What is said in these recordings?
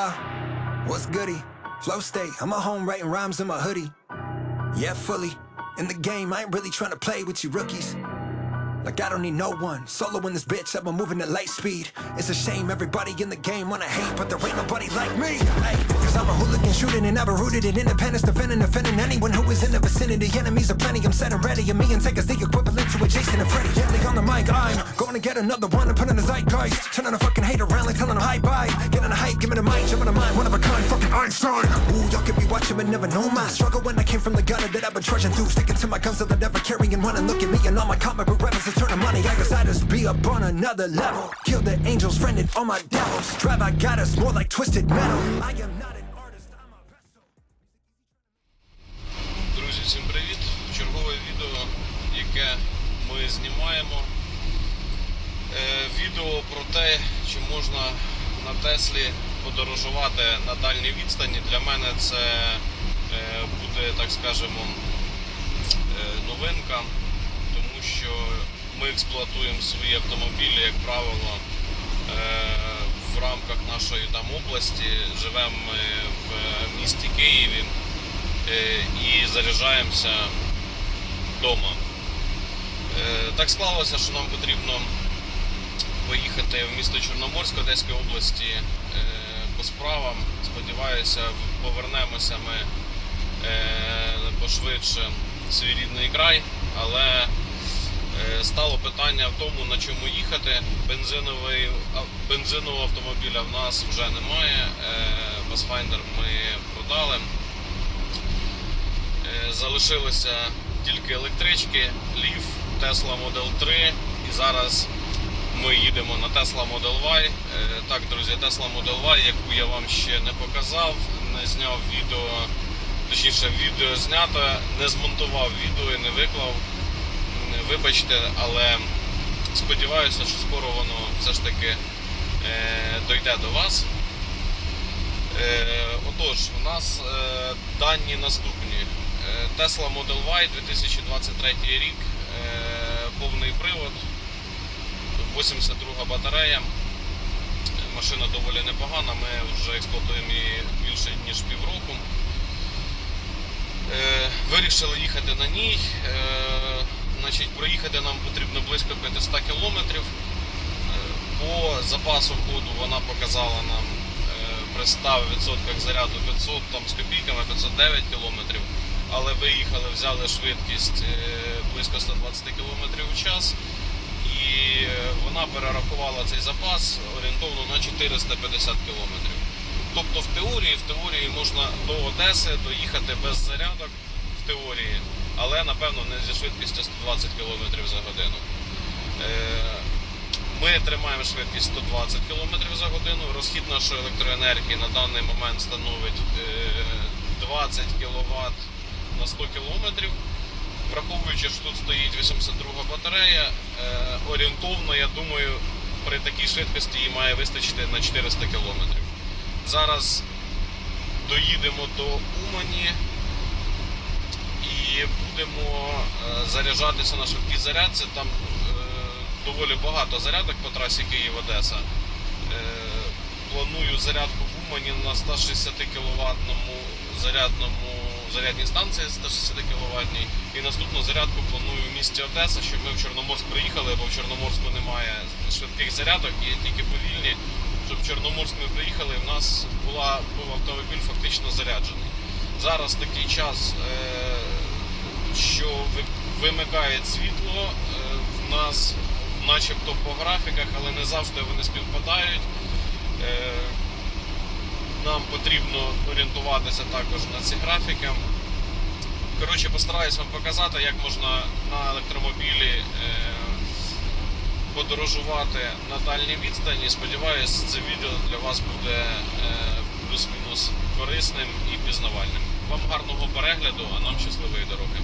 y'all? What's goody? Flow state, I'm at home writing rhymes in my hoodie. Yeah, fully. In the game, I ain't really trying to play with you rookies. Like I don't need no one. Solo in this bitch, I've been moving at light speed. It's a shame everybody in the game wanna hate, but there ain't nobody like me. Hey, Cause I'm a hooligan shooting and never rooted in independence, defending, offending anyone who is in the vicinity. Enemies are plenty, I'm set and ready. And me and us the equivalent to Jason and Freddy. Gently on the mic, I'm going to get another one and put in the zeitgeist. Turning a fucking hater around like telling them hi bye. Getting a hype, give me the mic, jumping the mind, one of a kind, fucking Einstein. Ooh, y'all could be watching but never know my struggle when I came from the gutter that I've been trudging through. Sticking to my guns that I never carrying one and look at me and all my comic book references turning money. I guess I just be up on another level. Kill the angels, friended all my devils. Drive, I got us more like twisted metal. I am not an artist, I'm a vessel. Друзі, всім привіт! Чергове відео, яке ми знімаємо. Е, відео про те, чи можна на Теслі подорожувати на дальній відстані. Для мене це е, буде, так скажемо, е, новинка, тому що ми експлуатуємо свої автомобілі, як правило, в рамках нашої там області. Живемо ми в місті Києві і заряджаємося вдома. Так склалося, що нам потрібно поїхати в місто Чорноморськ Одеської області е, по справам. Сподіваюся, повернемося ми е, пошвидше в свій рідний край, але е, стало питання в тому, на чому їхати. Бензиновий, бензинового автомобіля в нас вже немає. Pathfinder ми продали. Залишилися тільки електрички, Leaf, Tesla Model 3 і зараз ми їдемо на Tesla Model Y. Е, Так, друзі, Tesla Model Y, яку я вам ще не показав, не зняв відео, точніше, відео знято, не змонтував відео і не виклав. Вибачте, але сподіваюся, що скоро воно все ж таки е, дойде до вас. Е, Отож, у нас дані наступні. Tesla Model Y 2023 рік, повний привод, 82 батарея. Машина доволі непогана, ми вже експлуатуємо її більше ніж півроку. Е, Вирішили їхати на ній. Е, Значить, проїхати нам потрібно близько 500 кілометрів. Е, По запасу ходу вона показала нам при 100% заряду 500 там, з копійками 509 кілометрів. Але виїхали, взяли швидкість близько 120 км в час. І е, вона перерахувала цей запас орієнтовно на 450 км. Тобто в теорії, в теорії можна до Одеси доїхати без зарядок в теорії, але напевно не зі швидкістю 120 км за годину. Е, Ми тримаємо швидкість 120 км за годину. Розхід нашої електроенергії на даний момент становить е, 20 кВт на 100 км. Враховуючи, що тут стоїть 82 батарея, е, орієнтовно, я думаю, при такій швидкості її має вистачити на 400 км. Зараз доїдемо до Умані і будемо е, заряджатися на швидкій зарядці. Там е, доволі багато зарядок по трасі Київ-Одеса. Планую зарядку в Умані на 160 кВт зарядному зарядній станції 160 кВт. І наступну зарядку планую в місті Одеса, щоб ми в Чорноморськ приїхали, бо в Чорноморську немає швидких зарядок, є тільки повільні. Щоб в Чорноморськ ми приїхали, в нас була, був автомобіль фактично заряджений. Зараз такий час, е, що ви- вимикає світло е, в нас начебто по графіках, але не завжди вони співпадають. Нам потрібно орієнтуватися також на ці графіки. Коротше, постараюсь вам показати, як можна на електромобілі е, подорожувати на дальній відстані. Сподіваюсь, це відео для вас буде е, плюс-мінус корисним і пізнавальним. Вам гарного перегляду, а нам щасливої дороги.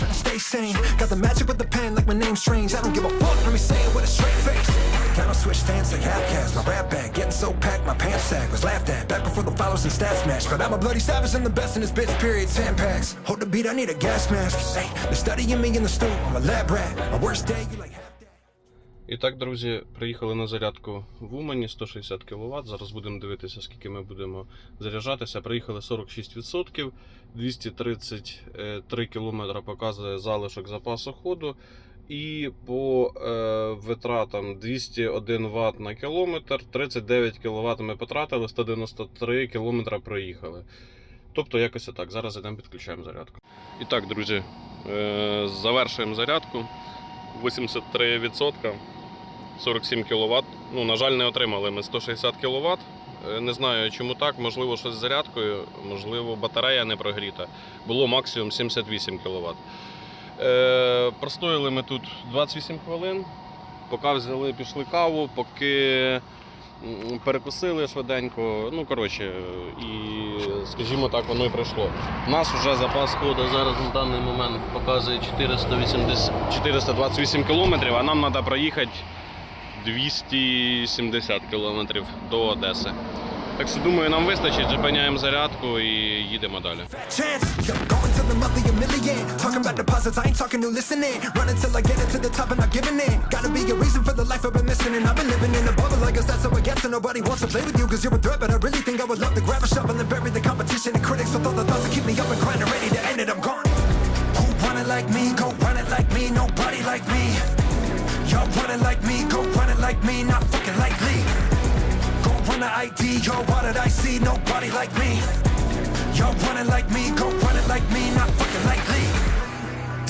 Trying to stay sane. Got the magic with the pen, like my name's strange. I don't give a fuck, let me say it with a straight face. Got no switch stance like half cast. My rap bag getting so packed, my pants sag was laughed at. Back before the followers and stats match. But I'm a bloody savage and the best in this bitch, period. 10 packs. Hold the beat, I need a gas mask. Hey, they're studying me in the stool. I'm a lab rat. My worst day, you like. І так, друзі, приїхали на зарядку в Умані 160 кВт. Зараз будемо дивитися, скільки ми будемо заряджатися. Приїхали 46%, 233 км показує залишок запасу ходу. І по е, витратам 201 Вт на кілометр, 39 кВт ми потратили, 193 км проїхали. Тобто якось отак. Зараз йдемо підключаємо зарядку. І так, друзі, е, завершуємо зарядку. 83%, 47 кВт. Ну, на жаль, не отримали ми 160 кВт. Не знаю, чому так. Можливо, щось з зарядкою, можливо, батарея не прогріта. Було максимум 78 кВт. Е, простояли ми тут 28 хвилин. Поки взяли, пішли каву, поки перекусили швиденько. Ну, коротше, і, скажімо так, воно і пройшло. У нас вже запас ходу зараз на даний момент показує 480, 428 кілометрів, а нам треба проїхати 270 кілометрів до Одеси. Так що думаю, нам вистачить, зупиняємо зарядку і їдемо далі. like me? Go run it like me. Nobody like me. Y'all run it like me. Go run it like me. Not fucking likely. Go run the ID. Yo, what did I see? Nobody like me. Y'all run it like me, go run it like me, not fucking likely.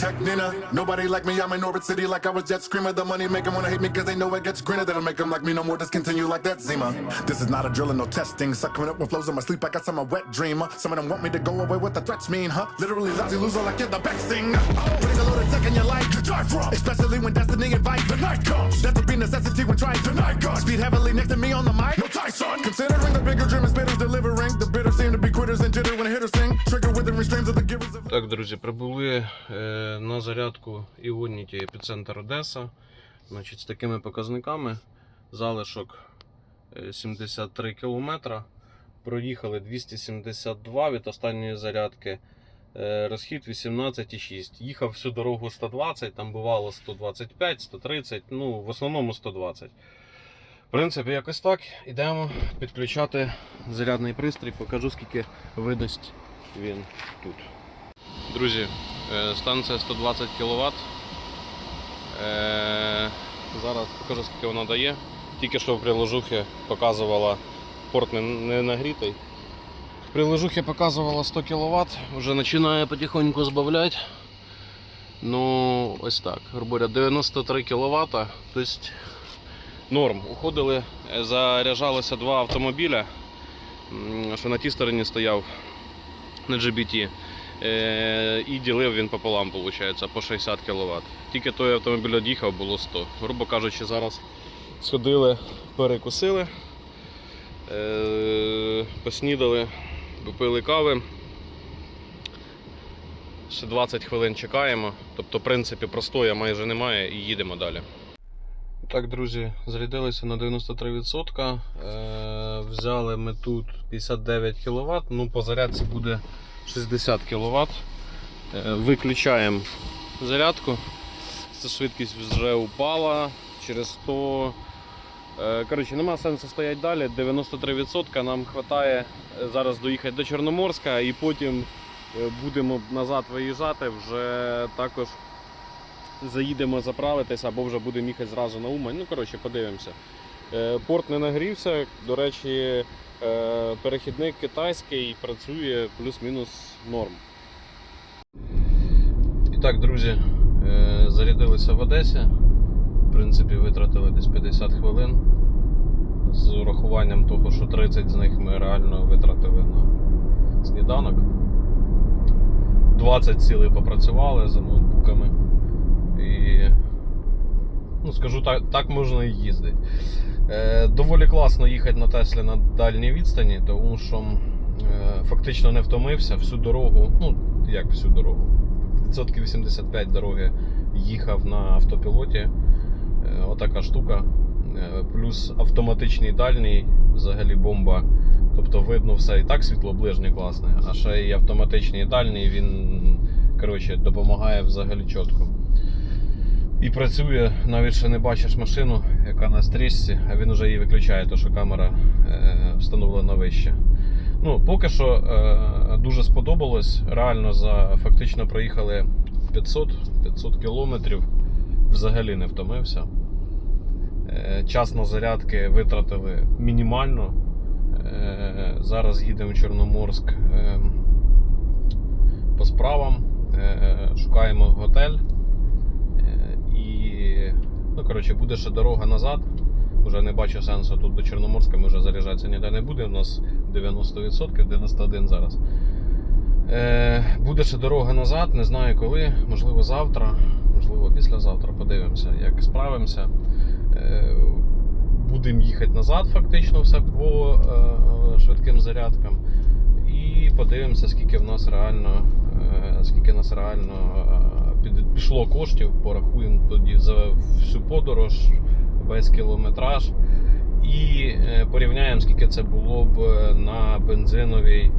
Tech Nina, nobody like me. I'm in orbit city like I was jet screamer. The money make 'em wanna hate me cause they know it gets greener. That'll make 'em like me no more. Discontinue like that Zima. This is not a drill and no testing. Sucking up with flows in my sleep. I got some a wet dream. Some of them want me to go away. What the threats mean, huh? Literally lousy loser like you're the best thing. Putting a load of tech in your life to drive from. Especially when destiny invites the night comes. That would be necessity when trying to night guns. Speed heavily next to me on the mic. No Tyson. Considering the bigger dream is bitters delivering. The bitters seem to be quitters and jitter when a hitter sing. Trigger withering streams of the givers of. Так, друзі, прибули е, на зарядку Іоніті епіцентр Одеса. Значить, з такими показниками. Залишок е, 73 км. Проїхали 272 від останньої зарядки. Е, Розхід 18,6. Їхав всю дорогу 120, там бувало 125, 130, ну в основному 120. В принципі, якось так. Ідемо підключати зарядний пристрій, покажу скільки видасть він тут. Друзі, е, станція 120 кВт. Зараз покажу, скільки вона дає. Тільки що в приложухі показувала порт не, нагрітий. В приложухі показувала 100 кВт, вже починає потихоньку збавляти. Ну, ось так. Говоря, 93 кВт. Тобто норм. Уходили, е, заряджалися два автомобіля, що на тій стороні стояв на GBT. Е, і ділив він пополам, виходить, по 60 кВт. Тільки той автомобіль од'їхав, було 100. Грубо кажучи, зараз сходили, перекусили, е, поснідали, попили кави. Ще 20 хвилин чекаємо.Тобто, в принципі, простоя майже немає і їдемо далі. Так, друзі, зарядилися на 93%. Е, взяли ми тут 59 кВт. Ну, по зарядці буде 60 кВт. Е, виключаємо зарядку. Ця швидкість вже упала через 100. Е, Коротше, нема сенсу стояти далі. 93% нам вистачає зараз доїхати до Чорноморська і потім е, будемо назад виїжджати, вже також заїдемо заправитися або вже будемо їхати зразу на Умань. Ну, коротше, подивимося. Е, Порт не нагрівся. До речі, е, перехідник китайський працює плюс-мінус норм. І так, друзі, е, зарядилися в Одесі. В принципі, витратили десь 50 хвилин. З урахуванням того, що 30 з них ми реально витратили на сніданок. 20 цілий попрацювали за ноутбуками. І ну, скажу так, так можна і їздити. Е, доволі класно їхати на Теслі на дальній відстані, тому що е, фактично не втомився всю дорогу. Ну, як всю дорогу. Відсотків 85 дороги їхав на автопілоті. Е, отака штука. Е, плюс автоматичний дальній, взагалі бомба. Тобто видно все і так світло ближнє класне, а ще й автоматичний дальній він коротше, допомагає взагалі чітко. І працює, навіть ще не бачиш машину, яка на стрічці, а він вже її виключає, тому що камера е, встановлена вище. Ну, поки що е, дуже сподобалось. Реально за фактично проїхали 500, 500 кілометрів. Взагалі не втомився. Е, час на зарядки витратили мінімально. Зараз їдемо в Чорноморськ е, по справам, шукаємо готель. Ну, коротше, буде ще дорога назад. Уже не бачу сенсу тут до Чорноморська, ми вже заряджатися ніде не буде. У нас 90%, 91 зараз. Е, буде ще дорога назад, не знаю коли, можливо завтра, можливо післязавтра. Подивимося, як справимося. Е, будемо їхати назад, фактично, все по е, швидким зарядкам. І подивимося, скільки в нас реально, е, скільки нас реально е, пішло коштів, порахуємо тоді за всю подорож, весь кілометраж. І е, порівняємо, скільки це було б е, на бензиновій,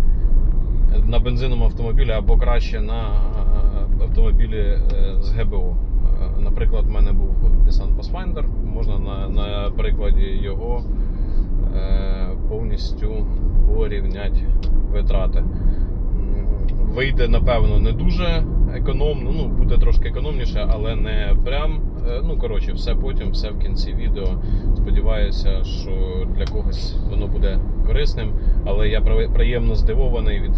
на бензиновому автомобілі або краще на е, автомобілі е, з ГБО. Е, Наприклад, в мене був Nissan Pathfinder, можна на, на прикладі його е, повністю порівняти витрати. Вийде, напевно, не дуже економно, ну буде трошки економніше, але не прям. Е, Ну, коротше, все потім, все в кінці відео. Сподіваюся, що для когось воно буде корисним. Але я приємно здивований від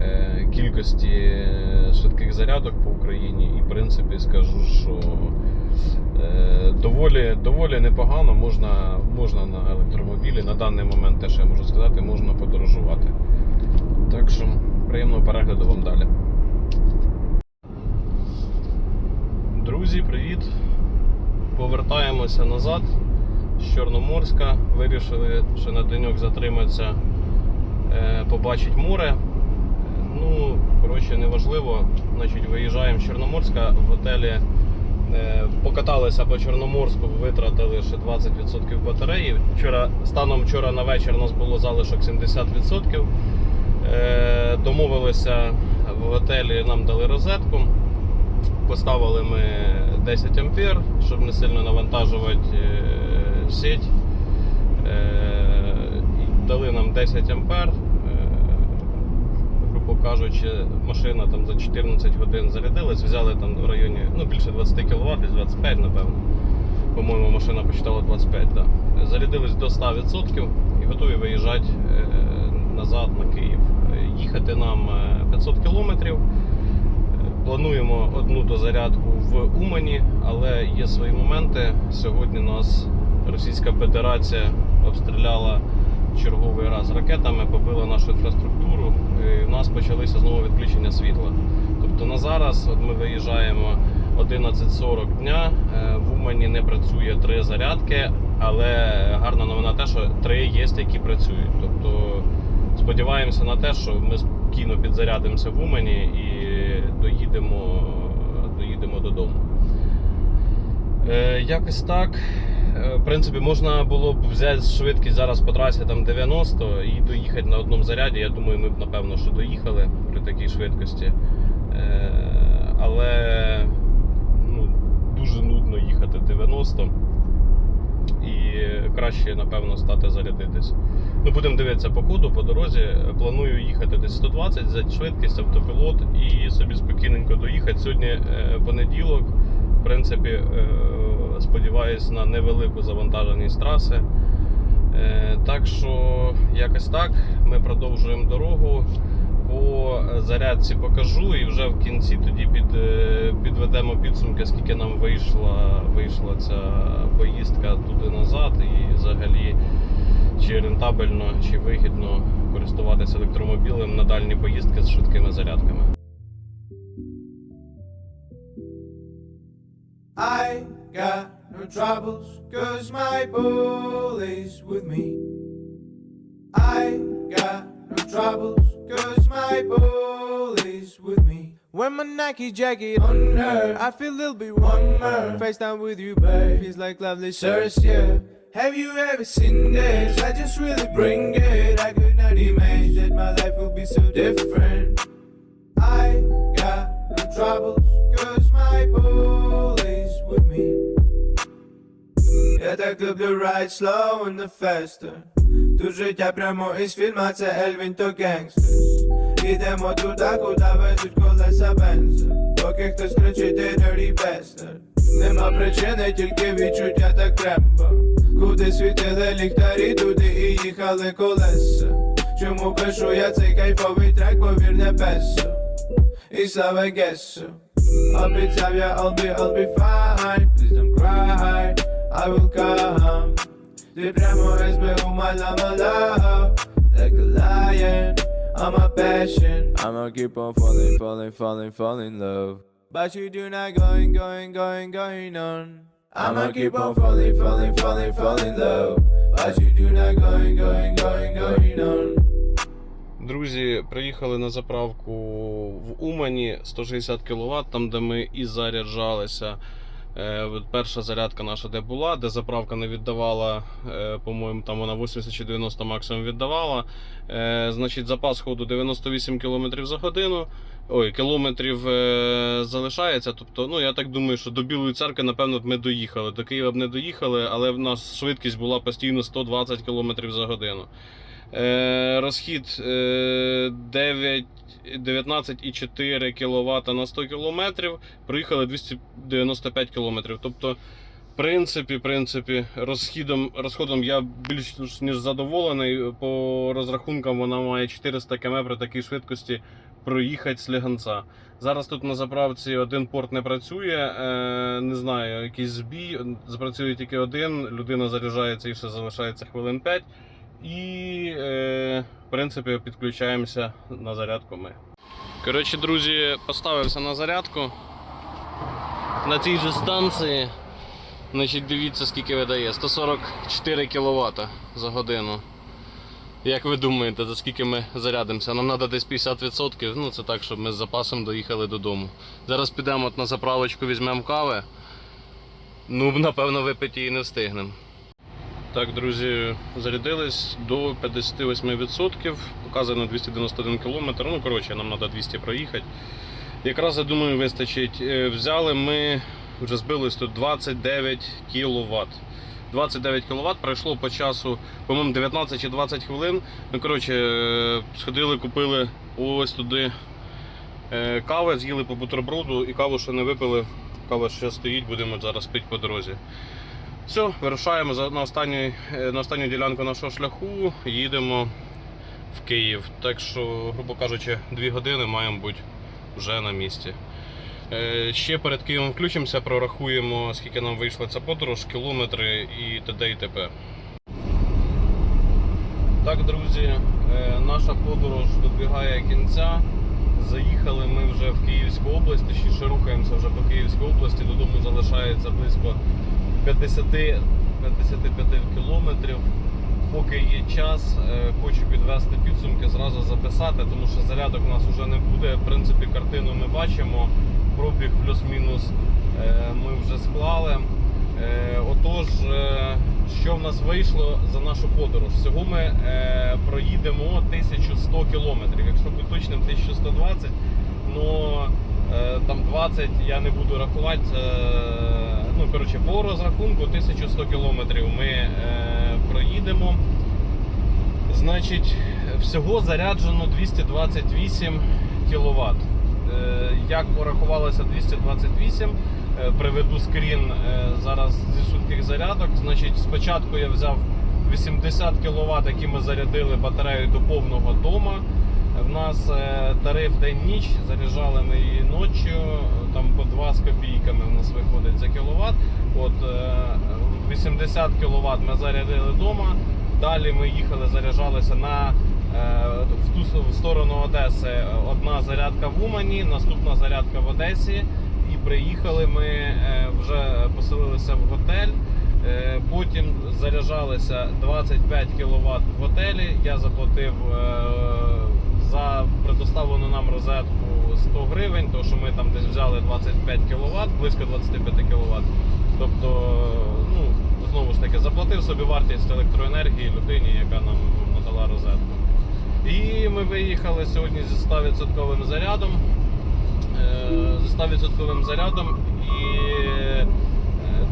е, кількості е, швидких зарядок по Україні. І, в принципі, скажу, що доволі, доволі непогано можна, можна на електромобілі. На даний момент теж я можу сказати, можна подорожувати. Так що приємного перегляду вам далі. Друзі, привіт! Повертаємося назад з Чорноморська. Вирішили ще на деньок затриматися, е, побачити море. Ну, коротше, неважливо. Значить, виїжджаємо з Чорноморська в готелі. е, Покаталися по Чорноморську, витратили ще 20% батареї. Вчора, станом вчора на вечір у нас було залишок 70%. Е, Домовилися в готелі, нам дали розетку. Поставили ми 10 ампер, щоб не сильно навантажувати е, сеть. Е, Дали нам 10 ампер. Е, Грубо кажучи, машина там за 14 годин зарядилась, взяли там в районі ну, більше 20 кВт, десь 25, напевно. По-моєму, машина почитала 25, да. Зарядились до 100% і готові виїжджати назад на Київ. Їхати нам е, 500 кілометрів. Плануємо одну дозарядку в Умані, але є свої моменти. Сьогодні нас Російська Федерація обстріляла черговий раз ракетами, побила нашу інфраструктуру. І в нас почалися знову відключення світла. Тобто на зараз от ми виїжджаємо 11.40 дня. е, В Умані не працює три зарядки, але гарна новина те, що три є, які працюють. Тобто сподіваємося на те, що ми спокійно підзарядимося в Умані і доїдемо, доїдемо додому. Е, якось так. Е, В принципі, можна було б взяти швидкість зараз по трасі там 90 і доїхати на одному заряді. Я думаю, ми б напевно що доїхали при такій швидкості. Е, але ну, дуже нудно їхати 90 і краще, напевно, стати зарядитись. Ну, будемо дивитися по ходу, по дорозі. Планую їхати десь 120 за швидкість, автопілот і собі спокійненько доїхати. Сьогодні е, понеділок. В принципі, е, сподіваюсь на невелику завантаженість траси. Е, Так що, якось так. Ми продовжуємо дорогу. По зарядці покажу і вже в кінці тоді під, підведемо підсумки, скільки нам вийшла, вийшла ця поїздка туди назад, і взагалі чи рентабельно, чи вигідно користуватися електромобілем на дальні поїздки з швидкими зарядками. I got no troubles, cause my bully's with me. I got no troubles, cause my bully's with me. When my Nike jacket on her, I feel a little bit warmer. FaceTime with you, babe, feels like lovely yeah. Have you ever seen this? I just really bring it. I could not imagine that my life will be so different. I got no troubles, cause my bully's with me. Я так люблю ride slow and the faster Тут життя прямо із фільма, це Ельвін то гангстers Ідемо туди, куди везуть колеса бенза Поки хтось кричить ти dirty bastard Нема причини, тільки відчуття так треба. Куди світили ліхтарі, туди і їхали колеса. Чому пишу я цей кайфовий трек, повір не бесо І саме гесо. Обіцяв я, I'll be, I'll be fine. Please don't cry, I will come. Ти прямо СБУ, my love Like a lion, I'm a passion. I'ma keep on falling, falling, falling, falling love But you do not going, going, going, going on I'ma keep on falling, falling, falling, falling love But you do not going, going, going, going on Друзі, приїхали на заправку в Умані 160 кВт, там де ми і заряджалися. Е, Перша зарядка наша де була, де заправка не віддавала, е, по-моєму, там вона 80 чи 90 максимум віддавала. Е, Значить, запас ходу 98 км за годину. Ой, кілометрів е, залишається. Тобто, ну я так думаю, що до Білої церкви, напевно, б ми доїхали. До Києва б не доїхали, але в нас швидкість була постійно 120 км за годину. Е, розхід е, 19,4 кВт на 100 км, проїхали 295 км. Тобто, в принципі, принципі, розхідом, розходом я більш ніж задоволений. По розрахункам вона має 400 км при такій швидкості проїхати з Ліганця. Зараз тут на заправці один порт не працює, е, не знаю, якийсь збій. Запрацює тільки один, людина заряджається і ще залишається хвилин 5. І, е, в принципі, підключаємося на зарядку ми. Коротше, друзі, поставився на зарядку. На цій же станції. Значить, дивіться, скільки видає. 144 кВт за годину. Як ви думаєте, за скільки ми зарядимося? Нам треба десь 50%. Ну, це так, щоб ми з запасом доїхали додому. Зараз підемо от на заправочку, візьмемо кави. Ну, напевно, випити її не встигнемо. Так, друзі, зарядились до 58%, показано 291 км. Ну, коротше, нам треба 200 проїхати. Якраз, я думаю, вистачить. Е, Взяли ми, вже збились тут 29 кВт. 29 кВт пройшло по часу, по-моєму, 19 чи 20 хвилин. Ну, коротше, е, сходили, купили ось туди е, кави, з'їли по бутерброду і каву ще не випили. Кава ще стоїть, будемо зараз пити по дорозі. Все, вирушаємо на останню, е, на останню ділянку нашого шляху, їдемо в Київ. Так що, грубо кажучи, дві години маємо бути вже на місці. Е, Ще перед Києвом включимося, прорахуємо, скільки нам вийшла ця подорож, кілометри і т.д. і т.п. Так, друзі, е, наша подорож добігає кінця. Заїхали ми вже в Київську область, точніше рухаємося вже по Київській області. Додому залишається близько 50 55 кілометрів. Поки є час, е, хочу підвести підсумки, зразу записати, тому що зарядок у нас вже не буде. В принципі, картину ми бачимо. Пробіг плюс-мінус е, ми вже склали. Е, Отож, е, що в нас вийшло за нашу подорож? Всього ми проїдемо 1100 кілометрів. Якщо бути точним, 1120, ну там 20 я не буду рахувати. Ну, коротше, по розрахунку 1100 кілометрів ми проїдемо. Значить, всього заряджено 228 кВт. Як порахувалося 228, е, приведу скрін е, зараз зі швидких зарядок. Значить, спочатку я взяв 80 кВт, які ми зарядили батарею до повного дома. В нас е, тариф день-ніч, заряджали ми її ночі, там по 2 з копійками в нас виходить за кіловат. От е, 80 кВт ми зарядили вдома. Далі ми їхали, заряджалися на в ту в сторону Одеси. Одна зарядка в Умані, наступна зарядка в Одесі. І приїхали ми е, вже поселилися в готель. Е, Потім заряджалися 25 кВт в готелі. Я заплатив е, за предоставлену нам розетку 100 гривень, тому що ми там десь взяли 25 кВт, близько 25 кВт. Тобто, ну, знову ж таки, заплатив собі вартість електроенергії людині, яка нам надала розетку. І ми виїхали сьогодні зі 100% зарядом. Е, З 100% зарядом і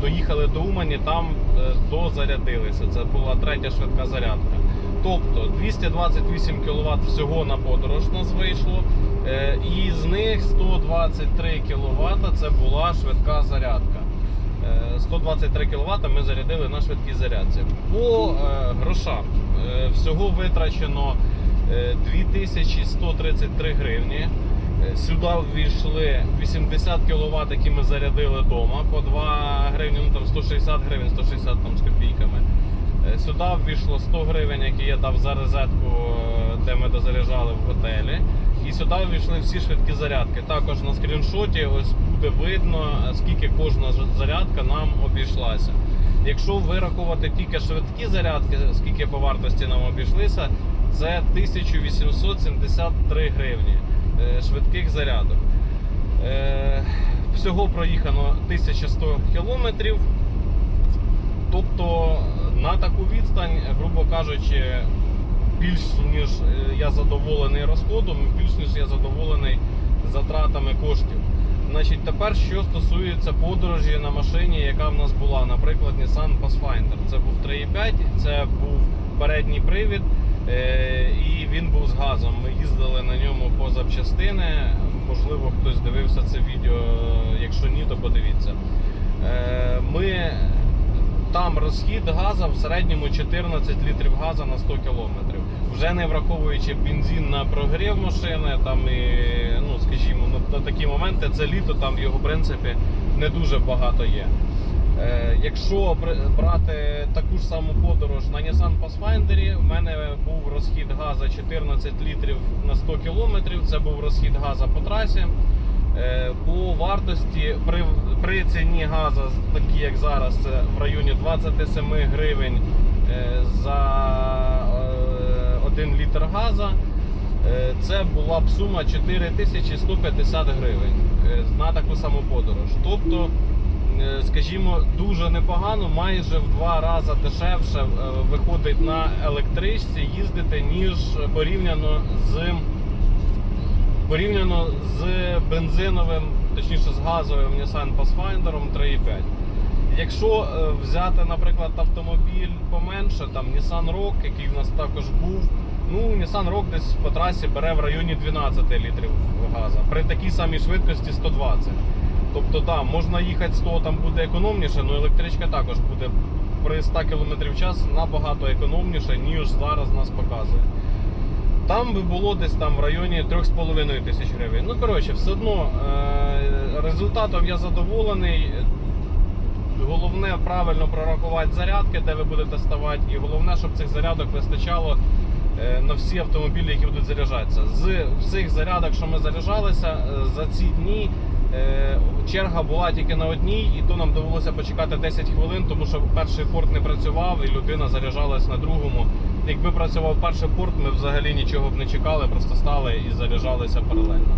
доїхали до Умані, там е, дозарядилися. Це була третя швидка зарядка. Тобто 228 кВт всього на подорож у нас вийшло. Е, І з них 123 кВт це була швидка зарядка. Е, 123 кВт ми зарядили на швидкій зарядці. По е, грошам е, всього витрачено е, 2133 гривні. Е, Сюди ввійшли 80 кВт, які ми зарядили вдома, по 2 гривні, ну там 160 гривень, 160 там з копійками. Е, Сюди ввійшло 100 гривень, які я дав за розетку, е, де ми дозаряджали в готелі. І сюди ввійшли всі швидкі зарядки. Також на скріншоті ось буде видно, е, скільки кожна зарядка нам обійшлася. Якщо вирахувати тільки швидкі зарядки, скільки по вартості нам обійшлися, це 1873 гривні е, швидких зарядок. Е, Всього проїхано 1100 кілометрів. Тобто на таку відстань, грубо кажучи, більш ніж е, я задоволений розходом, більш ніж я задоволений затратами коштів. Значить, тепер що стосується подорожі на машині, яка в нас була, наприклад, Nissan Pathfinder. Це був 3.5, це був передній привід, і він був з газом. Ми їздили на ньому по запчастини. Можливо, хтось дивився це відео. Якщо ні, то подивіться. Е, Ми там розхід газу в середньому 14 літрів газу на 100 кілометрів. Вже не враховуючи бензин на прогрів машини, там і, ну, скажімо, на такі моменти це літо, там його в принципі не дуже багато є. Е, якщо брати таку ж саму подорож на Nissan Pathfinder, в мене був розхід газу 14 літрів на 100 кілометрів. Це був розхід газу по трасі. Е, По вартості при, при ціні газу, такі як зараз, це в районі 27 гривень е, за 1 літр газу. Е, Це була б сума 4150 гривень на таку саму подорож. Тобто, скажімо, дуже непогано, майже в два рази дешевше е, виходить на електричці їздити, ніж порівняно з порівняно з бензиновим, точніше з газовим Nissan Pathfinder 3.5. Якщо е, взяти, наприклад, автомобіль поменше, там Nissan Rogue, який в нас також був, ну Nissan Rogue десь по трасі бере в районі 12 літрів газу при такій самій швидкості 120. Тобто, так, можна їхати 100, там буде економніше, але електричка також буде при 100 км в час набагато економніше, ніж зараз нас показує. Там би було десь там в районі 3,5 тисяч гривень. Ну, коротше, все одно е- результатом я задоволений. Головне правильно прорахувати зарядки, де ви будете ставати, і головне, щоб цих зарядок вистачало на всі автомобілі, які будуть заряджатися. З всіх зарядок, що ми заряджалися, е, за ці дні е, черга була тільки на одній, і то нам довелося почекати 10 хвилин, тому що перший порт не працював, і людина заряджалась на другому. Якби працював перший порт, ми взагалі нічого б не чекали, просто стали і заряджалися паралельно.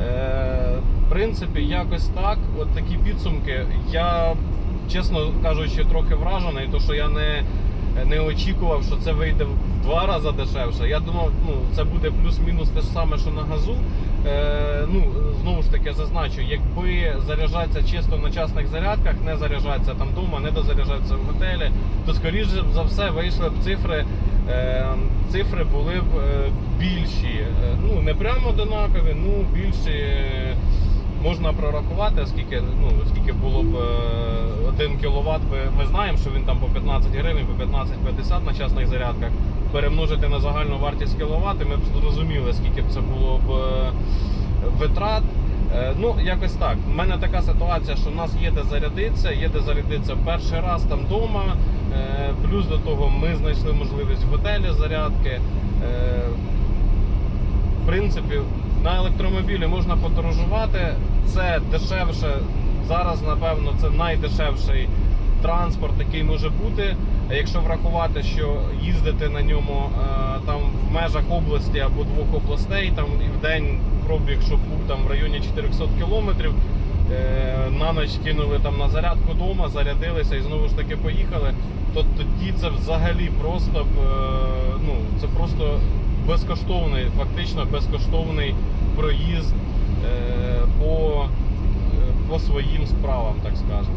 Е, в принципі, якось так. От такі підсумки. Я, чесно кажучи, трохи вражений, тому що я не, не очікував, що це вийде в два рази дешевше. Я думав, ну, це буде плюс-мінус те ж саме, що на газу. Е, ну, знову ж таки, зазначу, якби заряджатися чисто на частних зарядках, не заряджатися там вдома, не дозаряджатися в готелі, то скоріше за все вийшли б цифри. Е, цифри були б е, більші. Е, Ну, не прямо одинакові, ну більші. е, Можна прорахувати, скільки, ну, скільки було б 1 кВт. Ми знаємо, що він там по 15 гривень, по 15-50 на частних зарядках. Перемножити на загальну вартість кВт, ми б зрозуміли, скільки б це було б е, витрат. Е, Ну, якось так. У мене така ситуація, що в нас є де зарядитися, є де зарядитися перший раз там вдома. Е, Плюс до того ми знайшли можливість в готелі зарядки. В принципі, на електромобілі можна подорожувати. Це дешевше. Зараз, напевно, це найдешевший транспорт, який може бути. Якщо врахувати, що їздити на ньому е, там в межах області або двох областей, там і в день пробіг, щоб був там в районі 400 кілометрів. Е, на ніч кинули там на зарядку вдома, зарядилися і знову ж таки поїхали. То тоді це взагалі просто е, ну це просто безкоштовний, фактично безкоштовний проїзд по, по своїм справам, так скажемо.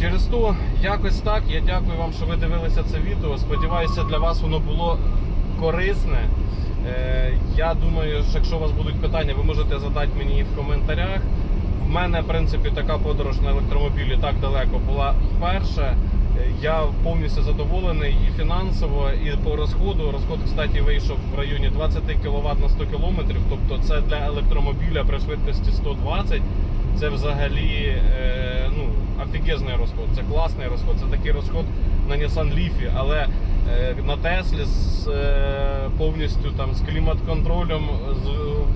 Через то якось так. Я дякую вам, що ви дивилися це відео. Сподіваюся, для вас воно було корисне. Е, Я думаю, що якщо у вас будуть питання, ви можете задати мені в коментарях. В мене, в принципі, така подорож на електромобілі так далеко була вперше. Е, Я повністю задоволений і фінансово, і по розходу. Розход, кстати, вийшов в районі 20 кВт на 100 км. Тобто це для електромобіля при швидкості 120. Це взагалі е, ну, офігезний розход. Це класний розход. Це такий розход на Nissan Leaf, але е, на Теслі з е, повністю там з клімат-контролем, з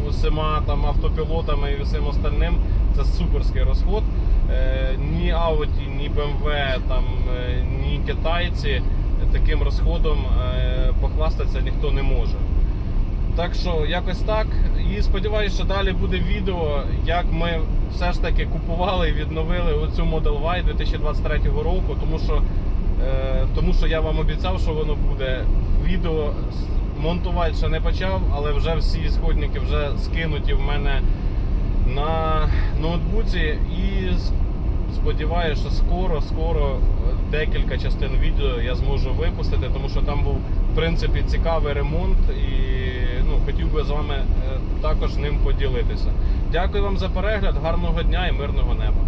усіма там автопілотами і всім остальним. Це суперський розход. Е, ні Audi, ні BMW, там, е, ні китайці таким розходом е, похвастатися ніхто не може. Так що якось так. І сподіваюся, що далі буде відео, як ми все ж таки купували і відновили оцю Model Y 2023 року, тому що, е, тому що я вам обіцяв, що воно буде. Відео монтувати ще не почав, але вже всі сходники вже скинуті в мене на ноутбуці. І сподіваюся, що скоро, скоро е, декілька частин відео я зможу випустити, тому що там був в принципі цікавий ремонт і ну, хотів би з вами е, також ним поділитися. Дякую вам за перегляд, гарного дня і мирного неба.